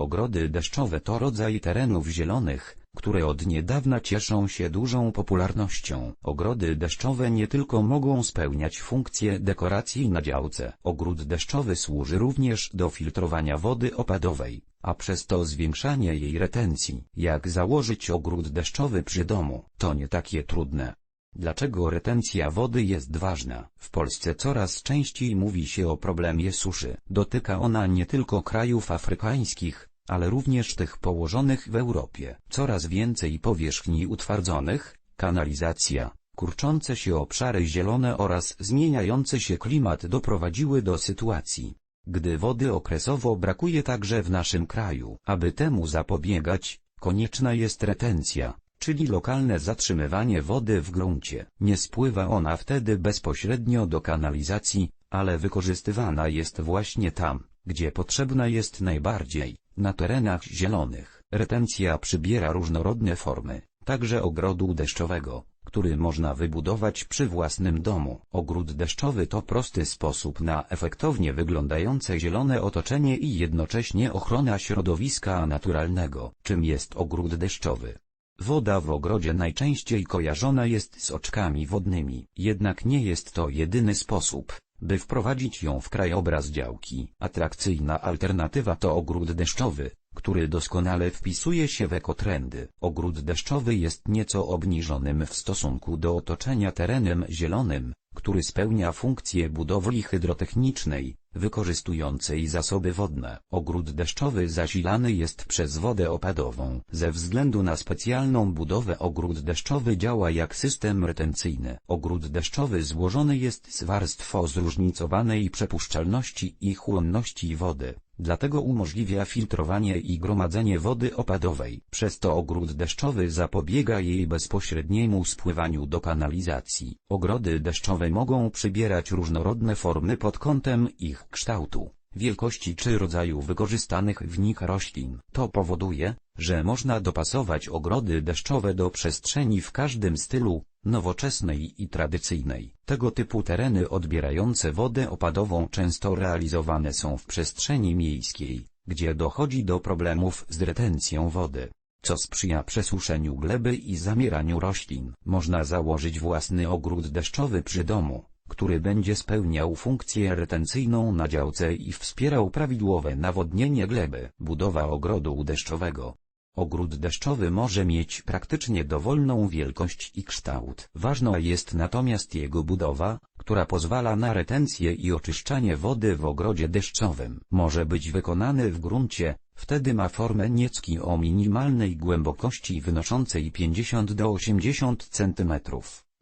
Ogrody deszczowe to rodzaj terenów zielonych, które od niedawna cieszą się dużą popularnością. Ogrody deszczowe nie tylko mogą spełniać funkcję dekoracji na działce. Ogród deszczowy służy również do filtrowania wody opadowej, a przez to zwiększanie jej retencji. Jak założyć ogród deszczowy przy domu? To nie takie trudne. Dlaczego retencja wody jest ważna? W Polsce coraz częściej mówi się o problemie suszy. Dotyka ona nie tylko krajów afrykańskich, ale również tych położonych w Europie. Coraz więcej powierzchni utwardzonych, kanalizacja, kurczące się obszary zielone oraz zmieniający się klimat doprowadziły do sytuacji, gdy wody okresowo brakuje także w naszym kraju. Aby temu zapobiegać, konieczna jest retencja, czyli lokalne zatrzymywanie wody w gruncie. Nie spływa ona wtedy bezpośrednio do kanalizacji, ale wykorzystywana jest właśnie tam, gdzie potrzebna jest najbardziej, na terenach zielonych. Retencja przybiera różnorodne formy, także ogrodu deszczowego, który można wybudować przy własnym domu. Ogród deszczowy to prosty sposób na efektownie wyglądające zielone otoczenie i jednocześnie ochrona środowiska naturalnego. Czym jest ogród deszczowy? Woda w ogrodzie najczęściej kojarzona jest z oczkami wodnymi, jednak nie jest to jedyny sposób, by wprowadzić ją w krajobraz działki. Atrakcyjna alternatywa to ogród deszczowy, który doskonale wpisuje się w ekotrendy. Ogród deszczowy jest nieco obniżonym w stosunku do otoczenia terenem zielonym, który spełnia funkcję budowli hydrotechnicznej, wykorzystującej zasoby wodne. Ogród deszczowy zasilany jest przez wodę opadową. Ze względu na specjalną budowę ogród deszczowy działa jak system retencyjny. Ogród deszczowy złożony jest z warstw o zróżnicowanej przepuszczalności i chłonności wody. Dlatego umożliwia filtrowanie i gromadzenie wody opadowej. Przez to ogród deszczowy zapobiega jej bezpośredniemu spływaniu do kanalizacji. Ogrody deszczowe mogą przybierać różnorodne formy pod kątem ich kształtu, wielkości czy rodzaju wykorzystanych w nich roślin. To powoduje, że można dopasować ogrody deszczowe do przestrzeni w każdym stylu, nowoczesnej i tradycyjnej. Tego typu tereny odbierające wodę opadową często realizowane są w przestrzeni miejskiej, gdzie dochodzi do problemów z retencją wody, co sprzyja przesuszeniu gleby i zamieraniu roślin. Można założyć własny ogród deszczowy przy domu, który będzie spełniał funkcję retencyjną na działce i wspierał prawidłowe nawodnienie gleby. Budowa ogrodu deszczowego Ogród deszczowy może mieć praktycznie dowolną wielkość i kształt. Ważna jest natomiast jego budowa, która pozwala na retencję i oczyszczanie wody w ogrodzie deszczowym. Może być wykonany w gruncie, wtedy ma formę niecki o minimalnej głębokości wynoszącej 50 do 80 cm.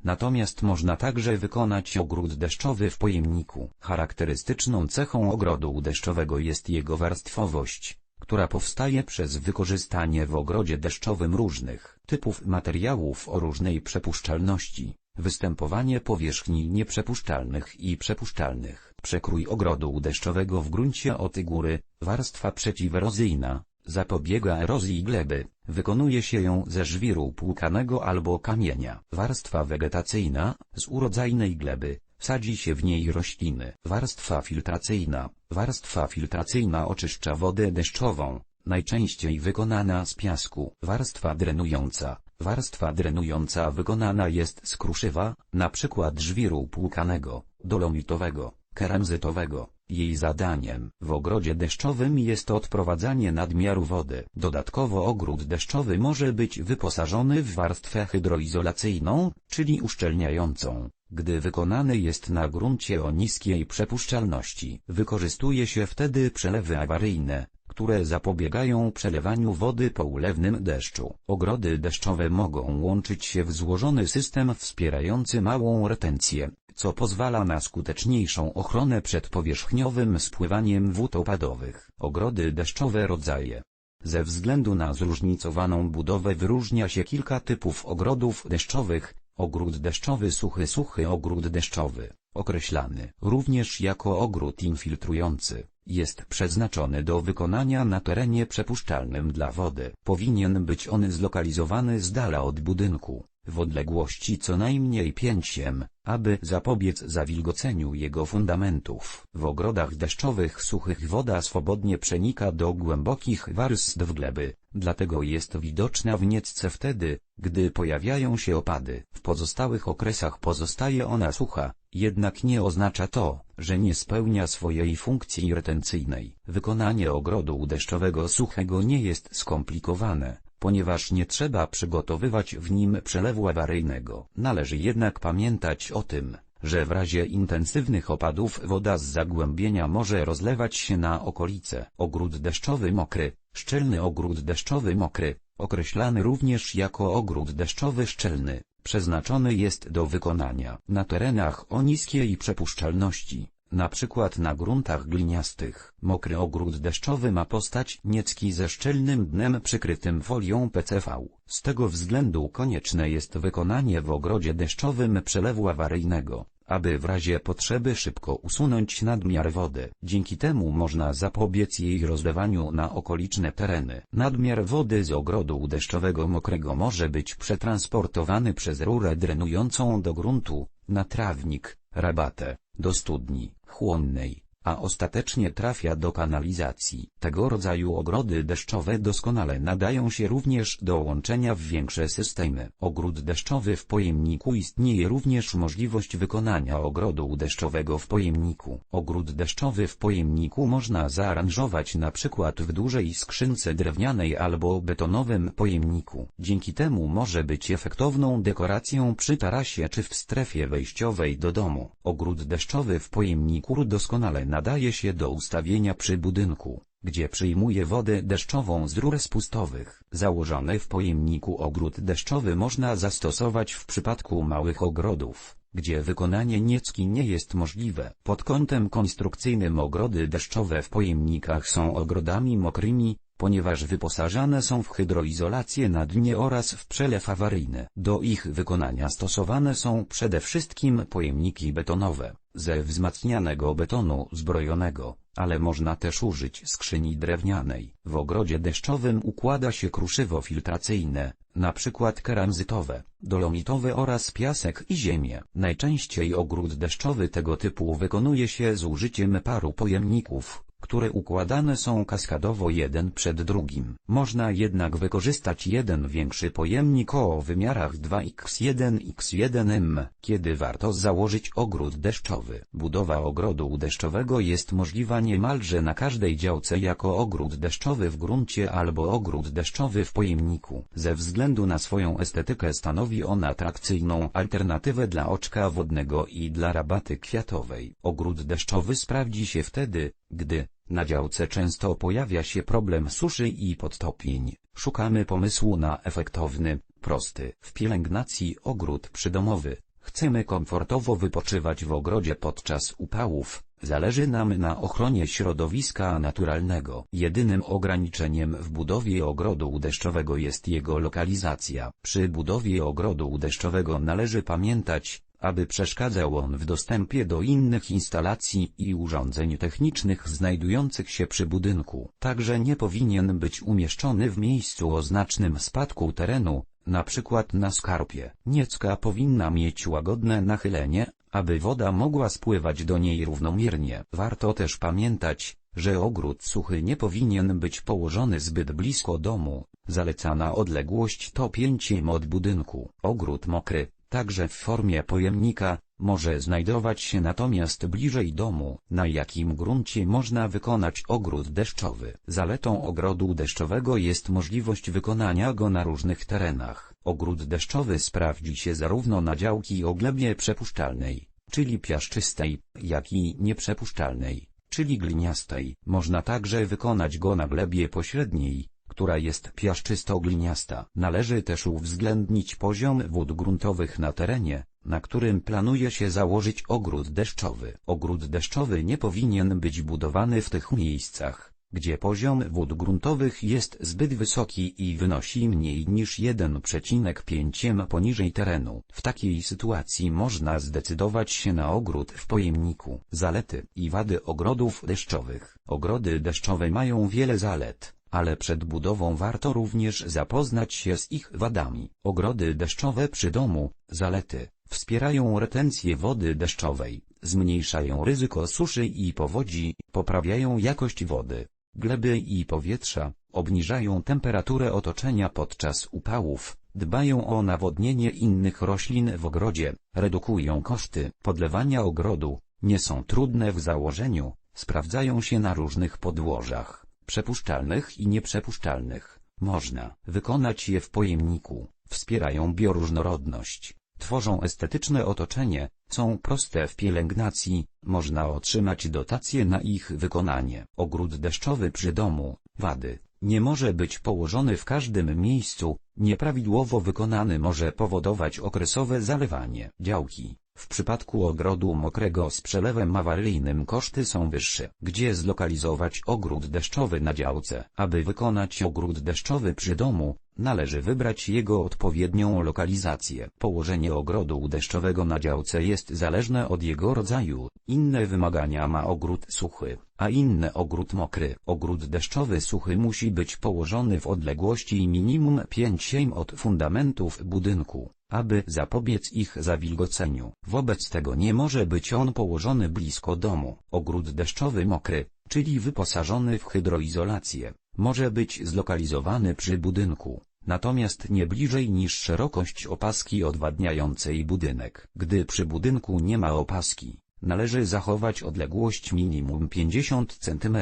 Natomiast można także wykonać ogród deszczowy w pojemniku. Charakterystyczną cechą ogrodu deszczowego jest jego warstwowość która powstaje przez wykorzystanie w ogrodzie deszczowym różnych typów materiałów o różnej przepuszczalności, występowanie powierzchni nieprzepuszczalnych i przepuszczalnych, przekrój ogrodu deszczowego w gruncie od góry, warstwa przeciwerozyjna, zapobiega erozji gleby, wykonuje się ją ze żwiru płukanego albo kamienia, warstwa wegetacyjna, z urodzajnej gleby, Sadzi się w niej rośliny. Warstwa filtracyjna. Warstwa filtracyjna oczyszcza wodę deszczową, najczęściej wykonana z piasku. Warstwa drenująca. Warstwa drenująca wykonana jest z kruszywa, np. żwiru płukanego, dolomitowego, keramzytowego. Jej zadaniem w ogrodzie deszczowym jest odprowadzanie nadmiaru wody. Dodatkowo ogród deszczowy może być wyposażony w warstwę hydroizolacyjną, czyli uszczelniającą. Gdy wykonany jest na gruncie o niskiej przepuszczalności, wykorzystuje się wtedy przelewy awaryjne, które zapobiegają przelewaniu wody po ulewnym deszczu. Ogrody deszczowe mogą łączyć się w złożony system wspierający małą retencję, co pozwala na skuteczniejszą ochronę przed powierzchniowym spływaniem wód opadowych. Ogrody deszczowe rodzaje ze względu na zróżnicowaną budowę wyróżnia się kilka typów ogrodów deszczowych, Ogród deszczowy suchy suchy ogród deszczowy, określany również jako ogród infiltrujący, jest przeznaczony do wykonania na terenie przepuszczalnym dla wody. Powinien być on zlokalizowany z dala od budynku, w odległości co najmniej 5 m, aby zapobiec zawilgoceniu jego fundamentów. W ogrodach deszczowych suchych woda swobodnie przenika do głębokich warstw gleby, dlatego jest widoczna w niecce wtedy, gdy pojawiają się opady. W pozostałych okresach pozostaje ona sucha, jednak nie oznacza to, że nie spełnia swojej funkcji retencyjnej. Wykonanie ogrodu deszczowego suchego nie jest skomplikowane ponieważ nie trzeba przygotowywać w nim przelewu awaryjnego. Należy jednak pamiętać o tym, że w razie intensywnych opadów woda z zagłębienia może rozlewać się na okolice. Ogród deszczowy mokry, szczelny ogród deszczowy mokry, określany również jako ogród deszczowy szczelny, przeznaczony jest do wykonania na terenach o niskiej przepuszczalności na przykład na gruntach gliniastych. Mokry ogród deszczowy ma postać niecki ze szczelnym dnem przykrytym folią PCV. Z tego względu konieczne jest wykonanie w ogrodzie deszczowym przelewu awaryjnego, aby w razie potrzeby szybko usunąć nadmiar wody. Dzięki temu można zapobiec jej rozlewaniu na okoliczne tereny. Nadmiar wody z ogrodu deszczowego mokrego może być przetransportowany przez rurę drenującą do gruntu, na trawnik, rabatę, do studni chłonnej, a ostatecznie trafia do kanalizacji. Tego rodzaju ogrody deszczowe doskonale nadają się również do łączenia w większe systemy. Ogród deszczowy w pojemniku istnieje również możliwość wykonania ogrodu deszczowego w pojemniku. Ogród deszczowy w pojemniku można zaaranżować na przykład w dużej skrzynce drewnianej albo betonowym pojemniku. Dzięki temu może być efektowną dekoracją przy tarasie czy w strefie wejściowej do domu. Ogród deszczowy w pojemniku doskonale nadaje się do ustawienia przy budynku, gdzie przyjmuje wodę deszczową z rur spustowych. Założony w pojemniku ogród deszczowy można zastosować w przypadku małych ogrodów, gdzie wykonanie niecki nie jest możliwe. Pod kątem konstrukcyjnym ogrody deszczowe w pojemnikach są ogrodami mokrymi, ponieważ wyposażane są w hydroizolację na dnie oraz w przelew awaryjny. Do ich wykonania stosowane są przede wszystkim pojemniki betonowe, ze wzmacnianego betonu zbrojonego, ale można też użyć skrzyni drewnianej. W ogrodzie deszczowym układa się kruszywo filtracyjne, na przykład keramzytowe, dolomitowe oraz piasek i ziemię. Najczęściej ogród deszczowy tego typu wykonuje się z użyciem paru pojemników, które układane są kaskadowo jeden przed drugim. Można jednak wykorzystać jeden większy pojemnik o wymiarach 2x1x1m, kiedy warto założyć ogród deszczowy. Budowa ogrodu deszczowego jest możliwa niemalże na każdej działce jako ogród deszczowy w gruncie albo ogród deszczowy w pojemniku. Ze względu na swoją estetykę stanowi on atrakcyjną alternatywę dla oczka wodnego i dla rabaty kwiatowej. Ogród deszczowy sprawdzi się wtedy, gdy na działce często pojawia się problem suszy i podtopień. Szukamy pomysłu na efektowny, prosty w pielęgnacji ogród przydomowy. Chcemy komfortowo wypoczywać w ogrodzie podczas upałów. Zależy nam na ochronie środowiska naturalnego. Jedynym ograniczeniem w budowie ogrodu deszczowego jest jego lokalizacja. Przy budowie ogrodu deszczowego należy pamiętać, aby przeszkadzał on w dostępie do innych instalacji i urządzeń technicznych znajdujących się przy budynku. Także nie powinien być umieszczony w miejscu o znacznym spadku terenu, na przykład na skarpie. Niecka powinna mieć łagodne nachylenie, aby woda mogła spływać do niej równomiernie. Warto też pamiętać, że ogród suchy nie powinien być położony zbyt blisko domu, zalecana odległość to 5 od budynku. Ogród mokry, także w formie pojemnika, może znajdować się natomiast bliżej domu, na jakim gruncie można wykonać ogród deszczowy. Zaletą ogrodu deszczowego jest możliwość wykonania go na różnych terenach. Ogród deszczowy sprawdzi się zarówno na działki o glebie przepuszczalnej, czyli piaszczystej, jak i nieprzepuszczalnej, czyli gliniastej. Można także wykonać go na glebie pośredniej, która jest piaszczysto-gliniasta. Należy też uwzględnić poziom wód gruntowych na terenie, na którym planuje się założyć ogród deszczowy. Ogród deszczowy nie powinien być budowany w tych miejscach, gdzie poziom wód gruntowych jest zbyt wysoki i wynosi mniej niż 1,5 m poniżej terenu. W takiej sytuacji można zdecydować się na ogród w pojemniku. Zalety i wady ogrodów deszczowych. Ogrody deszczowe mają wiele zalet ale przed budową warto również zapoznać się z ich wadami. Ogrody deszczowe przy domu, zalety, wspierają retencję wody deszczowej, zmniejszają ryzyko suszy i powodzi, poprawiają jakość wody, gleby i powietrza, obniżają temperaturę otoczenia podczas upałów, dbają o nawodnienie innych roślin w ogrodzie, redukują koszty podlewania ogrodu, nie są trudne w założeniu, sprawdzają się na różnych podłożach, przepuszczalnych i nieprzepuszczalnych. Można wykonać je w pojemniku, wspierają bioróżnorodność, tworzą estetyczne otoczenie, są proste w pielęgnacji, można otrzymać dotacje na ich wykonanie. Ogród deszczowy przy domu, wady, nie może być położony w każdym miejscu, nieprawidłowo wykonany może powodować okresowe zalewanie. Działki. W przypadku ogrodu mokrego z przelewem awaryjnym koszty są wyższe. Gdzie zlokalizować ogród deszczowy na działce? Aby wykonać ogród deszczowy przy domu, należy wybrać jego odpowiednią lokalizację. Położenie ogrodu deszczowego na działce jest zależne od jego rodzaju. Inne wymagania ma ogród suchy, a inne ogród mokry. Ogród deszczowy suchy musi być położony w odległości minimum 5 od fundamentów budynku aby zapobiec ich zawilgoceniu. Wobec tego nie może być on położony blisko domu. Ogród deszczowy mokry, czyli wyposażony w hydroizolację, może być zlokalizowany przy budynku, natomiast nie bliżej niż szerokość opaski odwadniającej budynek. Gdy przy budynku nie ma opaski, należy zachować odległość minimum 50 cm.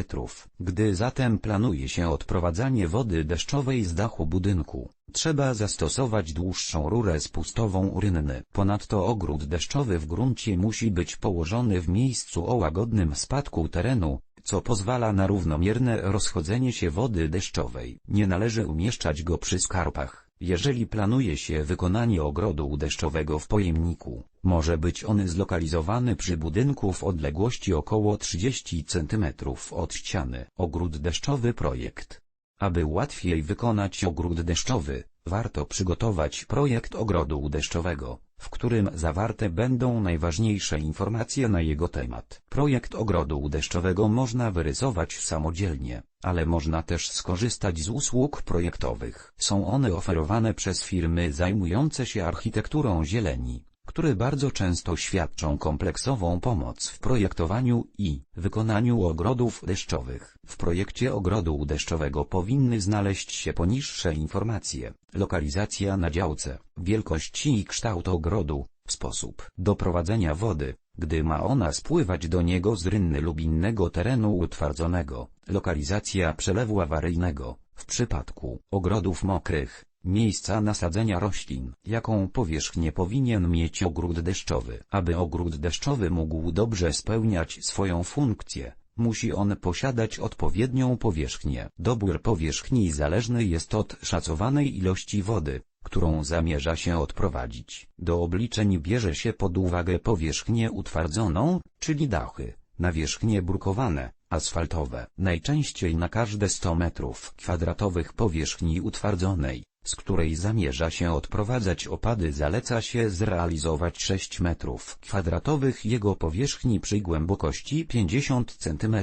Gdy zatem planuje się odprowadzanie wody deszczowej z dachu budynku, trzeba zastosować dłuższą rurę spustową urynny. Ponadto ogród deszczowy w gruncie musi być położony w miejscu o łagodnym spadku terenu, co pozwala na równomierne rozchodzenie się wody deszczowej. Nie należy umieszczać go przy skarpach. Jeżeli planuje się wykonanie ogrodu deszczowego w pojemniku, może być on zlokalizowany przy budynku w odległości około 30 cm od ściany. Ogród deszczowy projekt aby łatwiej wykonać ogród deszczowy, warto przygotować projekt ogrodu deszczowego, w którym zawarte będą najważniejsze informacje na jego temat. Projekt ogrodu deszczowego można wyrysować samodzielnie, ale można też skorzystać z usług projektowych. Są one oferowane przez firmy zajmujące się architekturą zieleni które bardzo często świadczą kompleksową pomoc w projektowaniu i wykonaniu ogrodów deszczowych. W projekcie ogrodu deszczowego powinny znaleźć się poniższe informacje. Lokalizacja na działce, wielkość i kształt ogrodu, sposób doprowadzenia wody, gdy ma ona spływać do niego z rynny lub innego terenu utwardzonego, lokalizacja przelewu awaryjnego, w przypadku ogrodów mokrych, Miejsca nasadzenia roślin. Jaką powierzchnię powinien mieć ogród deszczowy? Aby ogród deszczowy mógł dobrze spełniać swoją funkcję, musi on posiadać odpowiednią powierzchnię. Dobór powierzchni zależny jest od szacowanej ilości wody, którą zamierza się odprowadzić. Do obliczeń bierze się pod uwagę powierzchnię utwardzoną, czyli dachy, nawierzchnie brukowane, asfaltowe. Najczęściej na każde 100 metrów kwadratowych powierzchni utwardzonej, z której zamierza się odprowadzać opady zaleca się zrealizować 6 metrów kwadratowych jego powierzchni przy głębokości 50 cm.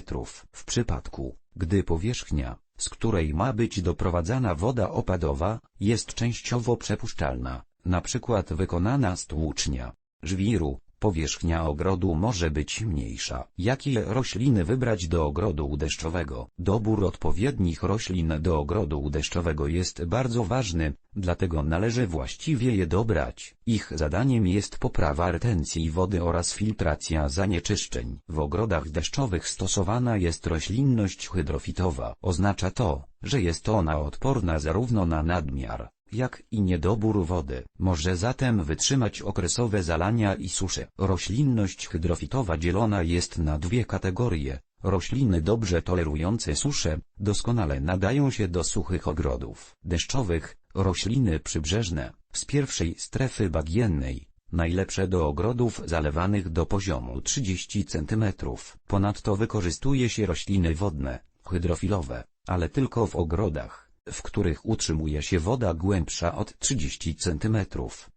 W przypadku, gdy powierzchnia, z której ma być doprowadzana woda opadowa, jest częściowo przepuszczalna, np. wykonana z tłucznia, żwiru, Powierzchnia ogrodu może być mniejsza. Jakie rośliny wybrać do ogrodu deszczowego? Dobór odpowiednich roślin do ogrodu deszczowego jest bardzo ważny, dlatego należy właściwie je dobrać. Ich zadaniem jest poprawa retencji wody oraz filtracja zanieczyszczeń. W ogrodach deszczowych stosowana jest roślinność hydrofitowa. Oznacza to, że jest ona odporna zarówno na nadmiar, jak i niedobór wody. Może zatem wytrzymać okresowe zalania i susze. Roślinność hydrofitowa dzielona jest na dwie kategorie. Rośliny dobrze tolerujące suszę, doskonale nadają się do suchych ogrodów deszczowych, rośliny przybrzeżne, z pierwszej strefy bagiennej, najlepsze do ogrodów zalewanych do poziomu 30 cm. Ponadto wykorzystuje się rośliny wodne, hydrofilowe, ale tylko w ogrodach w których utrzymuje się woda głębsza od 30 cm.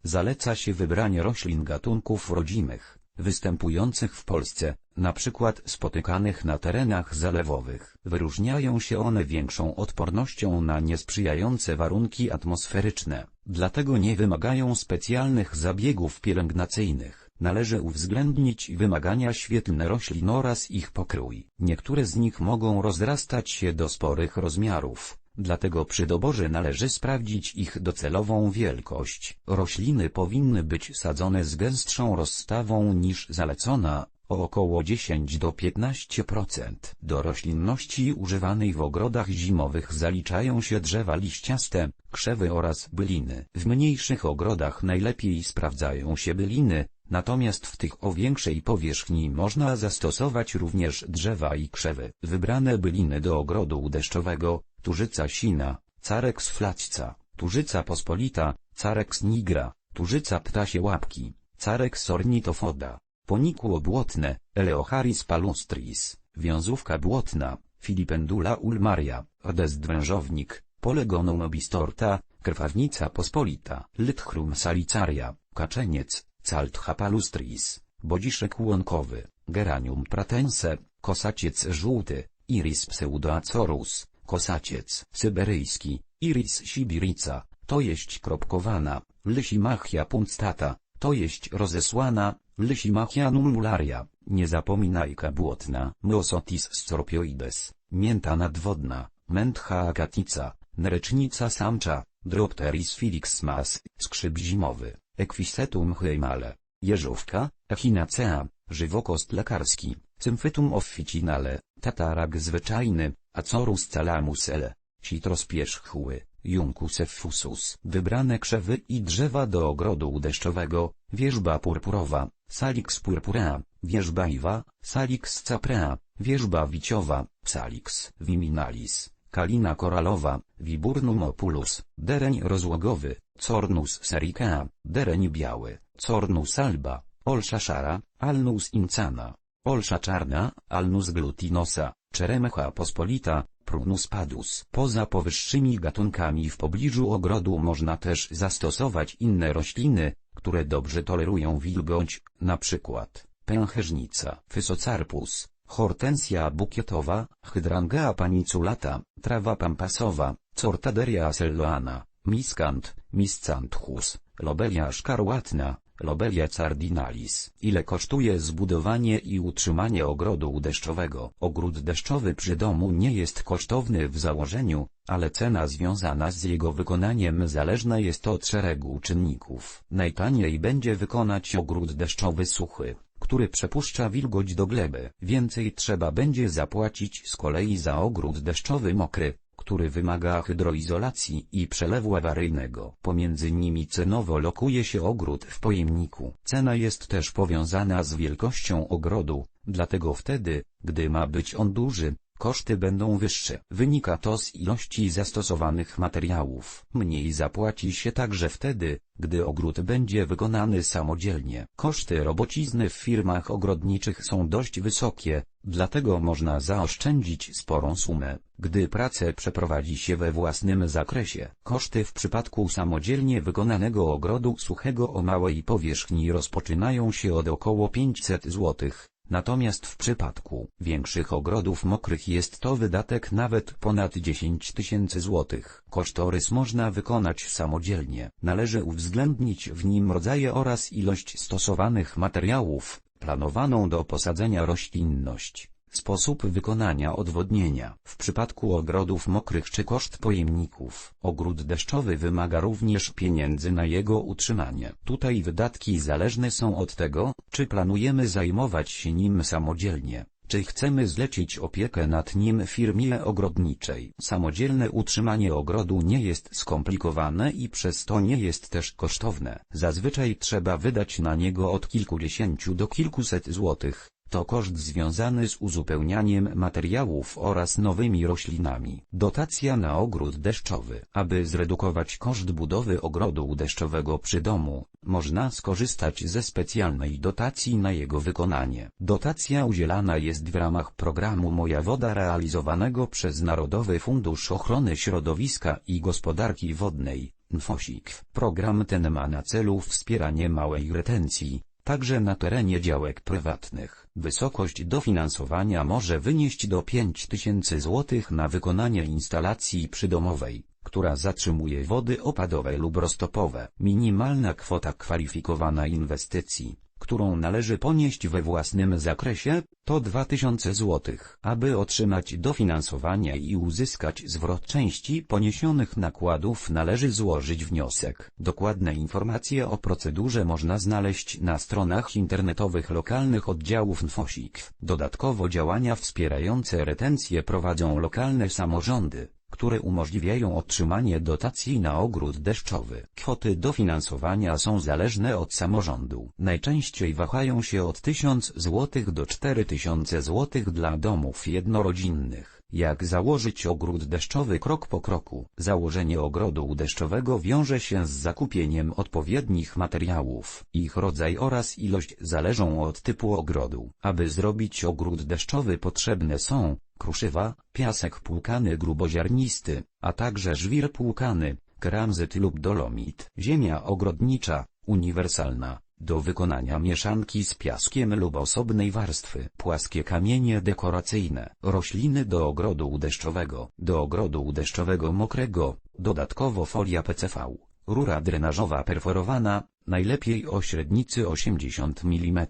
Zaleca się wybranie roślin gatunków rodzimych, występujących w Polsce, na przykład spotykanych na terenach zalewowych. Wyróżniają się one większą odpornością na niesprzyjające warunki atmosferyczne, dlatego nie wymagają specjalnych zabiegów pielęgnacyjnych. Należy uwzględnić wymagania świetlne roślin oraz ich pokrój. Niektóre z nich mogą rozrastać się do sporych rozmiarów, dlatego przy doborze należy sprawdzić ich docelową wielkość. Rośliny powinny być sadzone z gęstszą rozstawą niż zalecona, o około 10 do 15%. Do roślinności używanej w ogrodach zimowych zaliczają się drzewa liściaste, krzewy oraz byliny. W mniejszych ogrodach najlepiej sprawdzają się byliny, natomiast w tych o większej powierzchni można zastosować również drzewa i krzewy. Wybrane byliny do ogrodu deszczowego, turzyca sina, carex flaćca, turzyca pospolita, carex nigra, turzyca ptasie łapki, carex ornitofoda, ponikło błotne, Eleocharis palustris, wiązówka błotna, Filipendula ulmaria, rdest wężownik, polegonum obistorta, krwawnica pospolita, lytchrum salicaria, kaczeniec, caltha palustris, bodziszek łąkowy, geranium pratense, kosaciec żółty, iris pseudoacorus, kosaciec syberyjski, iris sibirica, to jest kropkowana, lysimachia punctata, to jest rozesłana, lysimachia nummularia, nie zapominajka błotna, myosotis scorpioides, mięta nadwodna, mętcha agatica, nerecznica samcza, Dropteris filixmas, skrzyp zimowy, Equisetum heimale, jeżówka, echinacea, żywokost lekarski, Symfytum officinale, tatarak zwyczajny, Acorus calamus L. Citros pierzchły, Juncus effusus. Wybrane krzewy i drzewa do ogrodu deszczowego, wierzba purpurowa, Salix purpurea, wierzba iwa, Salix caprea, wierzba wiciowa, Salix viminalis, kalina koralowa, Viburnum opulus, dereń rozłogowy, Cornus sericea, dereń biały, Cornus alba, olsza szara, Alnus incana, olsza czarna, Alnus glutinosa, Czeremecha pospolita, Prunus padus. Poza powyższymi gatunkami w pobliżu ogrodu można też zastosować inne rośliny, które dobrze tolerują wilgoć, na przykład pęcherzynica, Physocarpus, hortensja bukietowa, Hydrangea paniculata, trawa pampasowa, Cortaderia acelloana, miskant, miscanthus, lobelia szkarłatna, Lobelia cardinalis. Ile kosztuje zbudowanie i utrzymanie ogrodu deszczowego? Ogród deszczowy przy domu nie jest kosztowny w założeniu, ale cena związana z jego wykonaniem zależna jest od szeregu czynników. Najtaniej będzie wykonać ogród deszczowy suchy który przepuszcza wilgoć do gleby. Więcej trzeba będzie zapłacić z kolei za ogród deszczowy mokry, który wymaga hydroizolacji i przelewu awaryjnego. Pomiędzy nimi cenowo lokuje się ogród w pojemniku. Cena jest też powiązana z wielkością ogrodu, dlatego wtedy, gdy ma być on duży, koszty będą wyższe. Wynika to z ilości zastosowanych materiałów. Mniej zapłaci się także wtedy, gdy ogród będzie wykonany samodzielnie. Koszty robocizny w firmach ogrodniczych są dość wysokie, dlatego można zaoszczędzić sporą sumę, gdy pracę przeprowadzi się we własnym zakresie. Koszty w przypadku samodzielnie wykonanego ogrodu suchego o małej powierzchni rozpoczynają się od około 500 zł. Natomiast w przypadku większych ogrodów mokrych jest to wydatek nawet ponad 10 tysięcy złotych. Kosztorys można wykonać samodzielnie. Należy uwzględnić w nim rodzaje oraz ilość stosowanych materiałów, planowaną do posadzenia roślinność. Sposób wykonania odwodnienia. W przypadku ogrodów mokrych czy koszt pojemników, ogród deszczowy wymaga również pieniędzy na jego utrzymanie. Tutaj wydatki zależne są od tego, czy planujemy zajmować się nim samodzielnie. Czy chcemy zlecić opiekę nad nim firmie ogrodniczej? Samodzielne utrzymanie ogrodu nie jest skomplikowane i przez to nie jest też kosztowne. Zazwyczaj trzeba wydać na niego od kilkudziesięciu do kilkuset złotych. To koszt związany z uzupełnianiem materiałów oraz nowymi roślinami. Dotacja na ogród deszczowy. Aby zredukować koszt budowy ogrodu deszczowego przy domu, można skorzystać ze specjalnej dotacji na jego wykonanie. Dotacja udzielana jest w ramach programu Moja Woda realizowanego przez Narodowy Fundusz Ochrony Środowiska i Gospodarki Wodnej. NFOSIK. Program ten ma na celu wspieranie małej retencji, także na terenie działek prywatnych. Wysokość dofinansowania może wynieść do 5000 zł na wykonanie instalacji przydomowej, która zatrzymuje wody opadowe lub roztopowe. Minimalna kwota kwalifikowana inwestycji którą należy ponieść we własnym zakresie, to 2000 zł. Aby otrzymać dofinansowanie i uzyskać zwrot części poniesionych nakładów należy złożyć wniosek. Dokładne informacje o procedurze można znaleźć na stronach internetowych lokalnych oddziałów NFOSIK. Dodatkowo działania wspierające retencję prowadzą lokalne samorządy które umożliwiają otrzymanie dotacji na ogród deszczowy. Kwoty dofinansowania są zależne od samorządu. Najczęściej wahają się od 1000 zł do 4000 zł dla domów jednorodzinnych. Jak założyć ogród deszczowy krok po kroku? Założenie ogrodu deszczowego wiąże się z zakupieniem odpowiednich materiałów. Ich rodzaj oraz ilość zależą od typu ogrodu. Aby zrobić ogród deszczowy potrzebne są kruszywa, piasek płukany gruboziarnisty, a także żwir płukany, keramzyt lub dolomit. Ziemia ogrodnicza, uniwersalna, do wykonania mieszanki z piaskiem lub osobnej warstwy. Płaskie kamienie dekoracyjne. Rośliny do ogrodu deszczowego. Do ogrodu deszczowego mokrego, dodatkowo folia PCV. Rura drenażowa perforowana, najlepiej o średnicy 80 mm.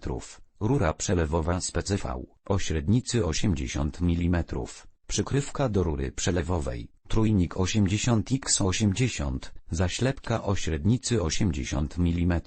Rura przelewowa z PCV, o średnicy 80 mm. Przykrywka do rury przelewowej, trójnik 80x80, zaślepka o średnicy 80 mm.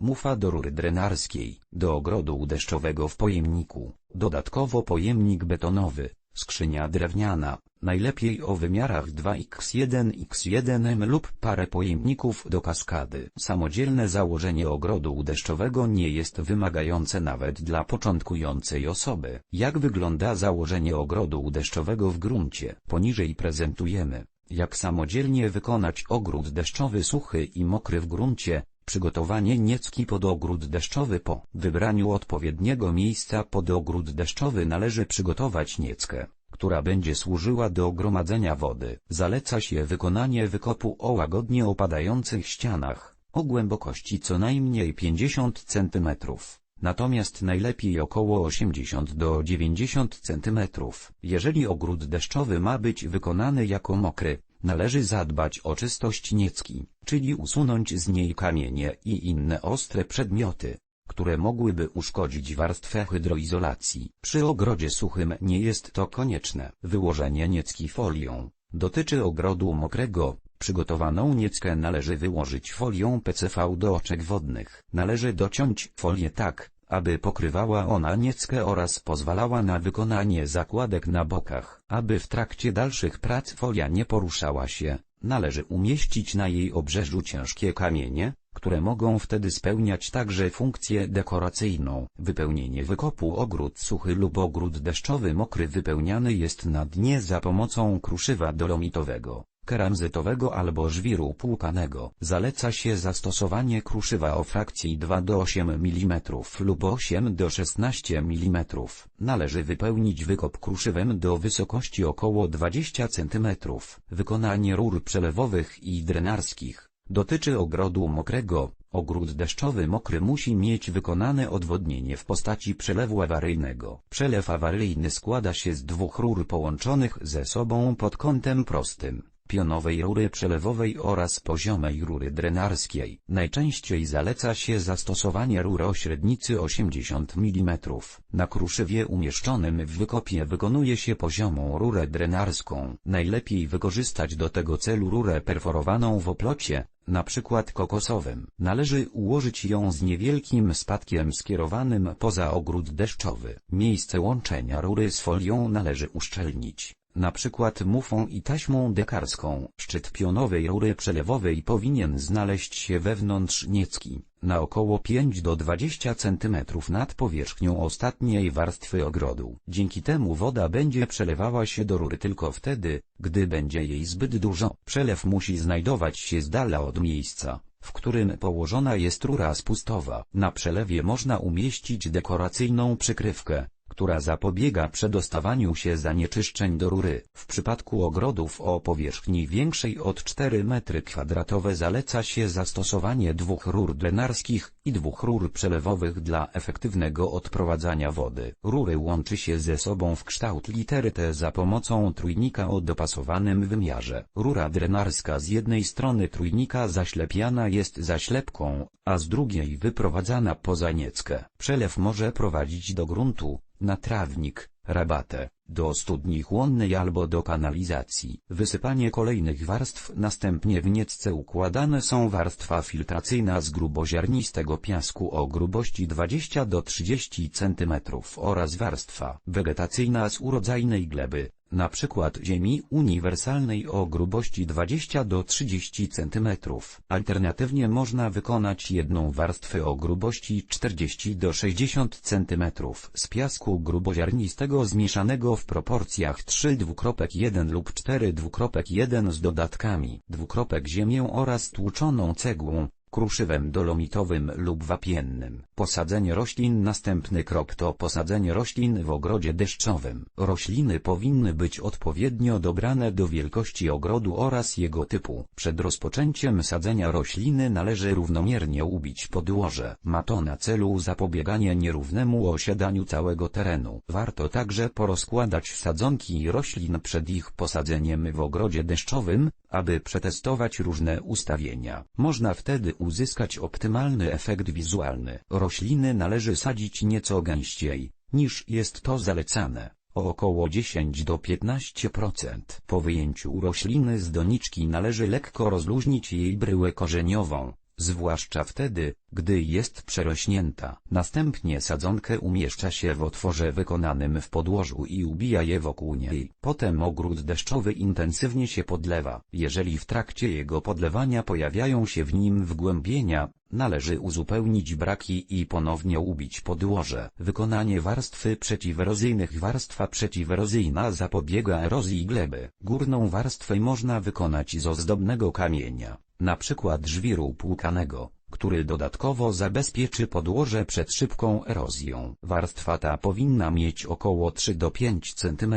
Mufa do rury drenarskiej, do ogrodu deszczowego w pojemniku, dodatkowo pojemnik betonowy, skrzynia drewniana, najlepiej o wymiarach 2x1x1m lub parę pojemników do kaskady. Samodzielne założenie ogrodu deszczowego nie jest wymagające nawet dla początkującej osoby. Jak wygląda założenie ogrodu deszczowego w gruncie? Poniżej prezentujemy, jak samodzielnie wykonać ogród deszczowy suchy i mokry w gruncie, Przygotowanie niecki pod ogród deszczowy Po wybraniu odpowiedniego miejsca pod ogród deszczowy należy przygotować nieckę, która będzie służyła do gromadzenia wody. Zaleca się wykonanie wykopu o łagodnie opadających ścianach, o głębokości co najmniej 50 cm, natomiast najlepiej około 80 do 90 cm. Jeżeli ogród deszczowy ma być wykonany jako mokry, Należy zadbać o czystość niecki, czyli usunąć z niej kamienie i inne ostre przedmioty, które mogłyby uszkodzić warstwę hydroizolacji. Przy ogrodzie suchym nie jest to konieczne. Wyłożenie niecki folią dotyczy ogrodu mokrego. Przygotowaną nieckę należy wyłożyć folią PCV do oczek wodnych. Należy dociąć folię tak, aby pokrywała ona nieckę oraz pozwalała na wykonanie zakładek na bokach. Aby w trakcie dalszych prac folia nie poruszała się, należy umieścić na jej obrzeżu ciężkie kamienie, które mogą wtedy spełniać także funkcję dekoracyjną. Wypełnienie wykopu ogród suchy lub ogród deszczowy mokry wypełniany jest na dnie za pomocą kruszywa dolomitowego keramzytowego albo żwiru płukanego. Zaleca się zastosowanie kruszywa o frakcji 2 do 8 mm lub 8 do 16 mm. Należy wypełnić wykop kruszywem do wysokości około 20 cm. Wykonanie rur przelewowych i drenarskich dotyczy ogrodu mokrego. Ogród deszczowy mokry musi mieć wykonane odwodnienie w postaci przelewu awaryjnego. Przelew awaryjny składa się z dwóch rur połączonych ze sobą pod kątem prostym pionowej rury przelewowej oraz poziomej rury drenarskiej. Najczęściej zaleca się zastosowanie rur o średnicy 80 mm. Na kruszywie umieszczonym w wykopie wykonuje się poziomą rurę drenarską. Najlepiej wykorzystać do tego celu rurę perforowaną w oplocie, na przykład kokosowym. Należy ułożyć ją z niewielkim spadkiem skierowanym poza ogród deszczowy. Miejsce łączenia rury z folią należy uszczelnić na przykład mufą i taśmą dekarską. Szczyt pionowej rury przelewowej powinien znaleźć się wewnątrz niecki, na około 5 do 20 cm nad powierzchnią ostatniej warstwy ogrodu. Dzięki temu woda będzie przelewała się do rury tylko wtedy, gdy będzie jej zbyt dużo. Przelew musi znajdować się z dala od miejsca, w którym położona jest rura spustowa. Na przelewie można umieścić dekoracyjną przykrywkę, która zapobiega przedostawaniu się zanieczyszczeń do rury. W przypadku ogrodów o powierzchni większej od 4 m2 zaleca się zastosowanie dwóch rur drenarskich i dwóch rur przelewowych dla efektywnego odprowadzania wody. Rury łączy się ze sobą w kształt litery T za pomocą trójnika o dopasowanym wymiarze. Rura drenarska z jednej strony trójnika zaślepiana jest zaślepką, a z drugiej wyprowadzana poza nieckę. Przelew może prowadzić do gruntu, na trawnik, rabatę, do studni chłonnej albo do kanalizacji. Wysypanie kolejnych warstw następnie w niecce układane są warstwa filtracyjna z gruboziarnistego piasku o grubości 20 do 30 cm oraz warstwa wegetacyjna z urodzajnej gleby, na przykład ziemi uniwersalnej o grubości 20 do 30 cm. Alternatywnie można wykonać jedną warstwę o grubości 40 do 60 cm z piasku gruboziarnistego zmieszanego w proporcjach 3:1 lub 4:1 z dodatkami dwukropek ziemię oraz tłuczoną cegłą, kruszywem dolomitowym lub wapiennym. Posadzenie roślin Następny krok to posadzenie roślin w ogrodzie deszczowym. Rośliny powinny być odpowiednio dobrane do wielkości ogrodu oraz jego typu. Przed rozpoczęciem sadzenia rośliny należy równomiernie ubić podłoże. Ma to na celu zapobieganie nierównemu osiadaniu całego terenu. Warto także porozkładać sadzonki roślin przed ich posadzeniem w ogrodzie deszczowym, aby przetestować różne ustawienia. Można wtedy uzyskać optymalny efekt wizualny. Rośliny należy sadzić nieco gęściej, niż jest to zalecane, o około 10 do 15%. Po wyjęciu rośliny z doniczki należy lekko rozluźnić jej bryłę korzeniową, zwłaszcza wtedy, gdy jest przerośnięta. Następnie sadzonkę umieszcza się w otworze wykonanym w podłożu i ubija je wokół niej. Potem ogród deszczowy intensywnie się podlewa. Jeżeli w trakcie jego podlewania pojawiają się w nim wgłębienia, należy uzupełnić braki i ponownie ubić podłoże. Wykonanie warstwy przeciwerozyjnych Warstwa przeciwerozyjna zapobiega erozji gleby. Górną warstwę można wykonać z ozdobnego kamienia, na przykład żwiru płukanego, który dodatkowo zabezpieczy podłoże przed szybką erozją. Warstwa ta powinna mieć około 3 do 5 cm.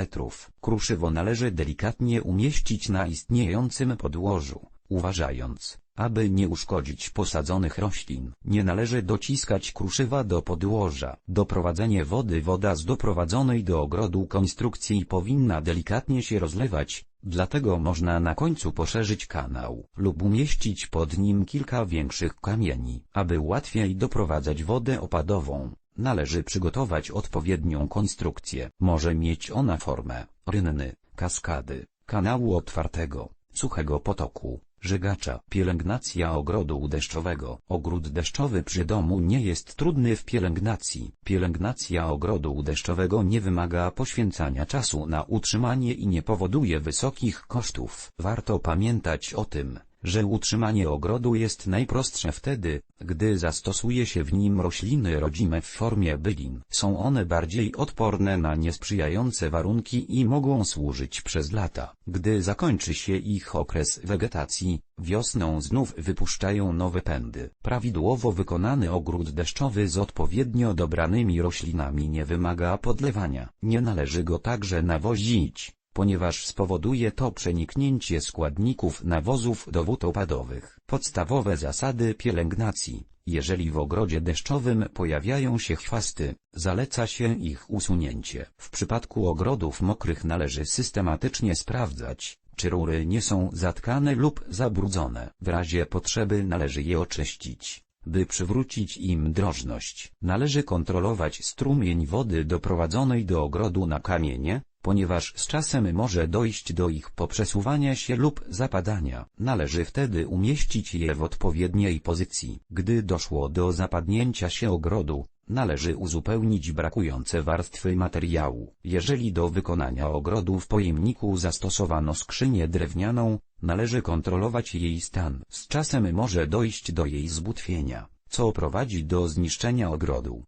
Kruszywo należy delikatnie umieścić na istniejącym podłożu, uważając, aby nie uszkodzić posadzonych roślin. Nie należy dociskać kruszywa do podłoża. Doprowadzenie wody Woda z doprowadzonej do ogrodu konstrukcji powinna delikatnie się rozlewać, dlatego można na końcu poszerzyć kanał lub umieścić pod nim kilka większych kamieni. Aby łatwiej doprowadzać wodę opadową, należy przygotować odpowiednią konstrukcję. Może mieć ona formę rynny, kaskady, kanału otwartego, suchego potoku, żegacza. Pielęgnacja ogrodu deszczowego. Ogród deszczowy przy domu nie jest trudny w pielęgnacji. Pielęgnacja ogrodu deszczowego nie wymaga poświęcania czasu na utrzymanie i nie powoduje wysokich kosztów. Warto pamiętać o tym, że utrzymanie ogrodu jest najprostsze wtedy, gdy zastosuje się w nim rośliny rodzime w formie bylin. Są one bardziej odporne na niesprzyjające warunki i mogą służyć przez lata. Gdy zakończy się ich okres wegetacji, wiosną znów wypuszczają nowe pędy. Prawidłowo wykonany ogród deszczowy z odpowiednio dobranymi roślinami nie wymaga podlewania. Nie należy go także nawozić ponieważ spowoduje to przeniknięcie składników nawozów do wód opadowych. Podstawowe zasady pielęgnacji. Jeżeli w ogrodzie deszczowym pojawiają się chwasty, zaleca się ich usunięcie. W przypadku ogrodów mokrych należy systematycznie sprawdzać, czy rury nie są zatkane lub zabrudzone. W razie potrzeby należy je oczyścić, by przywrócić im drożność. Należy kontrolować strumień wody doprowadzonej do ogrodu na kamienie, ponieważ z czasem może dojść do ich poprzesuwania się lub zapadania. Należy wtedy umieścić je w odpowiedniej pozycji. Gdy doszło do zapadnięcia się ogrodu, należy uzupełnić brakujące warstwy materiału. Jeżeli do wykonania ogrodu w pojemniku zastosowano skrzynię drewnianą, należy kontrolować jej stan. Z czasem może dojść do jej zbutwienia, co prowadzi do zniszczenia ogrodu.